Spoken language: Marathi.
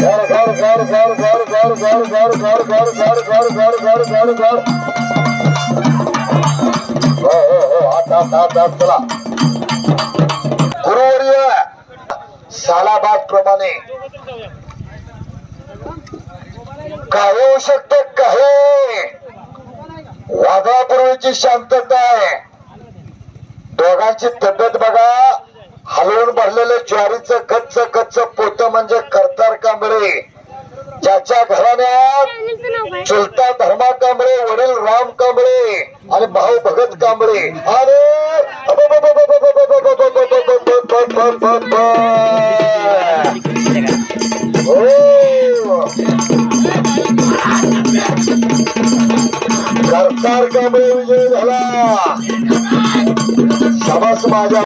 Got it. सालाबाद प्रमाणे काय होऊ शकत काय वादळापूर्वीची शांतता आहे. दोघांची तब्येत बघा. हलवून भरलेले ज्वारीचं कच्च कच्च पोत म्हणजे करतार कांबळे ज्याच्या घराण्यात चुलता धर्मा कांबळे वडील राम कांबळे आणि भाऊ भगत कांबळे अरे हो करतार कांबळे विजय झाला शाबास माझ्या